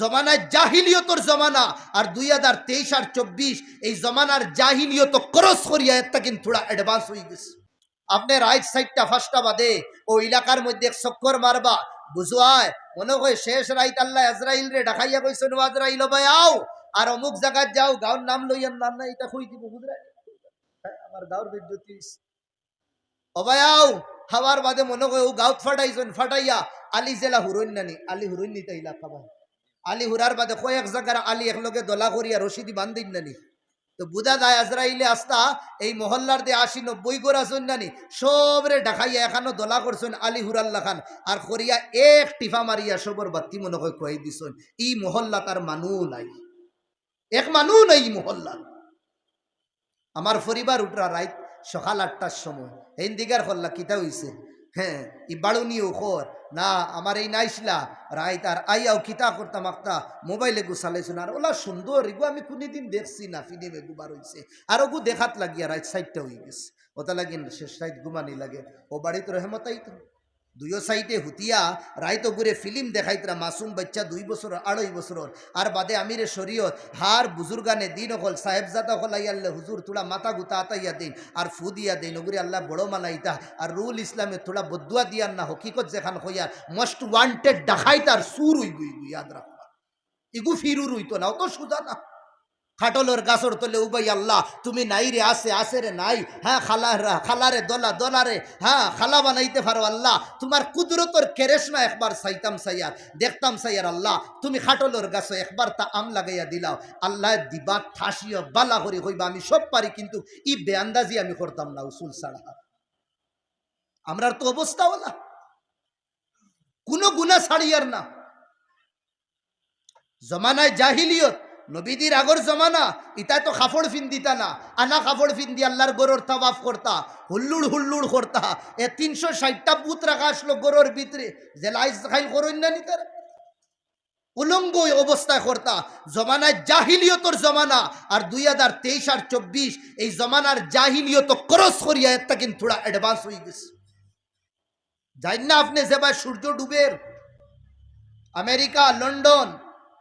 জমানায় জাহিলিয়তর জমানা। আর দুই হাজার তেইশ আর চব্বিশ, এই জমানার জাহিলিয়ত ক্রস করিয়া একটা কিন্তু অ্যাডভান্স হয়ে গেছে। আপনি রাইট সাইডটা ফার্স্টটা বাদে ও এলাকার মধ্যে এক চক্কর মারবা। বুঝুয়ায় মনে হয় শেষ রাইত আল্লাহ আজরাইল রে ডাকাইয়া কইছে, নো আজরাইল ভাই, আও! আর অমুক জায়গায় যাও গাঁর নাম লইয়ার নাম না, এটা কই দিব বুঝরা আমার গাঁর বিদ্যুতিস অবায়াও হাওয়ার বাদে মনে হয় ও গাঁত ফাটাইছেন, ফাটাইয়া আলি জেলা হুরইন নানি আলি হুরইন নিতে এলাকা ভাই আলি হুরার বাদে কয়েক জায়গার আলি একলগে দলা করিয়া রশিদি বান্ধিন নানি। তো বুঝা যায় আজরাইলে আস্তা, এই মহল্লার দিয়ে আশি নব্বই গোর আসুন নানি, সবরে ডাকাইয়া এখানো দলা করছেন আলী হুরাল্লা খান আর করিয়া এক টিফা মারিয়া সবর বাতি মনে হয় কয়ে দিছেন। ই মহল্লা তার মানু নাই। এক মানু নাই ই মহল্লা আমার পরিবার উঠরা রাইত সকাল আটটার সময়। এই দিগার হল্লা কিতা হইছে? হ্যাঁ ই বাড়ুনি ওখর না, আমার এই নাইসলা। রাইত আর আইয়াও কিতা করতাম আক্তা মোবাইলে গুছালাইছুন আর ওলা সুন্দর, এগু আমি কোনোদিন দেখছি না ফিল্ম গুবার বার হইছে। আর ওগু দেখাত লাগিয়া রাইট সাইডটা হয়ে গেছে। ওটা লাগিন শেষ রাইত ঘুমানি লাগে। ও বাড়িতে রহেমতাই তো দুইও সাইডে হুতিয়া রাইতো ঘুরে ফিল্ম দেখাইতরা মাসুম বাচ্চা দুই বছর, আড়াই বছর আর বাদে আমিরে শরীয়ত, হার বুজুর্গানে দিন হল সাহেবজাদা হল আল্লাহ হুজুর তোলা মাথা গুতা আতাইয়া দিন, আর ফু দিয়া দিন, ওগুরি আল্লাহ বড় মানাইতা আর রুল ইসলামে তোলা বদুয়া দিয়ার না হকিকত যেখান হইয়ার মোস্ট ওয়ান্টেড ডাকাইতার সুর উই গুই গুই ইয়াদ ইগু ফিরুর উইতো না, অত সুদা না। খাটলের গাছর তলে উবাই আল্লাহ, তুমি নাই রে আসে আসে রে, নাই। হ্যাঁ খালা খালারে, দলা, দলারে হ্যাঁ খালা বানাইতে পারো আল্লাহ। তোমার কুদরতর কেরেশনা একবার সাইতাম সাইয়ার দেখতাম সাইয়ার আল্লাহ। তুমি খাটলের গাছে একবার তা আম লাগাইয়া দিলাও। আল্লাহ দিবা, ঠাসিও, বালা করি হইবা, আমি সব পারি, কিন্তু ই বেআন্দাজি আমি করতাম না উসুল ছাড়া। আমরার তো অবস্থা ওলা। কোনো গুণা ছাড়িয়ার না। জমানায় জাহিলিয়ত নবীদির আগর জমানা ইতা তো কাপড় ফিন দিতা না আনা কাপড় ফিন দি আল্লাহর গরুর তাওয়াফ করতা, হুল্লুড় হুল্লুড় করতা। এ তিনশো ষাটটা বুত রাখা আসলো গরুর ভিতরে। যে লাইস খাইল করুন না নিতার? উলঙ্গ অবস্থায় করতা। জমানায় জাহিলিয়তর জমানা। আর দুই হাজার তেইশ আর চব্বিশ, এই জমানার জাহিলিয়ত ক্রস করিয়া একটা কিন্তু থোড়া অ্যাডভান্স হয়ে গেছে। যাই না আপনি যেবার সূর্য ডুবের আমেরিকা, লন্ডন,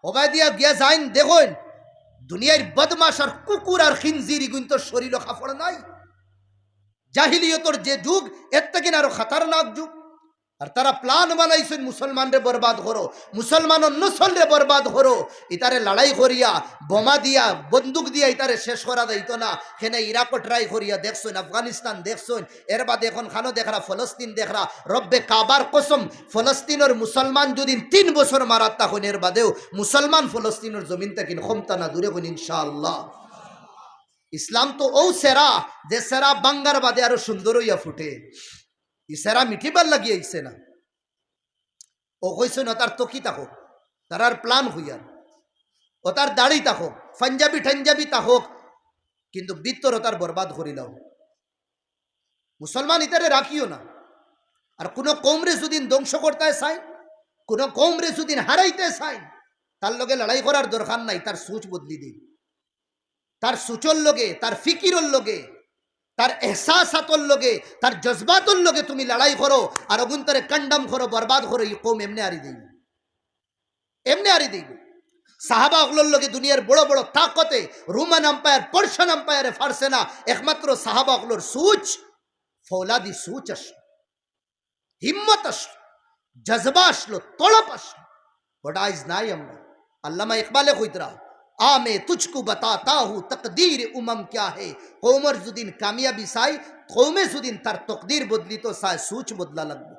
ওবায়দিয়া গিয়া যাইন দেখুন দুনিয়ার বদমাস আর কুকুর আর খিনজির কিন্তু শরীর খাফড় নাই। জাহিলিয়তর যে যুগ, এর থেকে আরও খাতারনাক যুগ। আর তারা প্লান বানাইছেন, মুসলমানরে বরবাদ করো, মুসলমান নসলরে বরবাদ করো। ইতারে লড়াই করিয়া, বোমা দিয়া, বন্দুক দিয়া ইতারে শেষ করা যাইতো না। সেনে ইরাকও ট্রাই করিয়া দেখছেন আফগানিস্তান দেখছেন এর বাদে এখন খানো দেখরা, ফলস্তিন দেখরা। রব্বে কাবার কসম, ফলস্তিনের মুসলমান যদি তিন বছর মারাত তখন এর বাদেও মুসলমান ফলস্তিনের জমিন থেকে ক্ষমতা না দূরে কোন ইনশাআল্লাহ। ইসলাম তো ও সেরা, যে সেরা বাঙ্গার বাদে আরও সুন্দর হইয়া ফুটে। ই সেরা মিঠিবার লাগিয়েছে না। ও কইছে, না, তার তকি তাহক, তার আর প্লান হইয়ার। ও তার দাড়ি তাহক, পাঞ্জাবি ঠাঞ্জাবি তাহক, কিন্তু বিত্তর তার বরবাদ করিলাও মুসলমান ইতারে রাখিও না। আর কোনো কমরে যদিন ধ্বংস করতে চাই কোনো কমরে যদিন হারাইতে চাই তার লগে লড়াই করার দরকার নাই, তার সুচ বদলি দিই তার সুচর লগে, তার ফিকিরর লগে তার এহসাসাতর লগে, তার জজবাতর লগে তুমি লড়াই করো, আর অগুন্তরে কন্ডম করো, বরবাদ করো, এই কম এমনি আরি দিই এমনি আরি দিই সাহাবা অগলোর লগে দুনিয়ার বড় বড় তাকতে রোমান আম্পায়ার পার্সিয়ান আম্পায়ারে ফারসে না, একমাত্র সাহাবা অগলোর সুচ, ফৌলাদি সুচ আসলো। হিম্মত আসলো, জজবা আসলো তড়প আসলো। ওটা আজ নাই আমরা। আল্লামা ইকবালে কইতরা आ, मैं तुझको बताता हूँ, तकदीर उमम क्या है। होमर जुदीन कामयाबी साई, कौमे जुदीन तर तकदीर बदली तो साय सूच बदला लग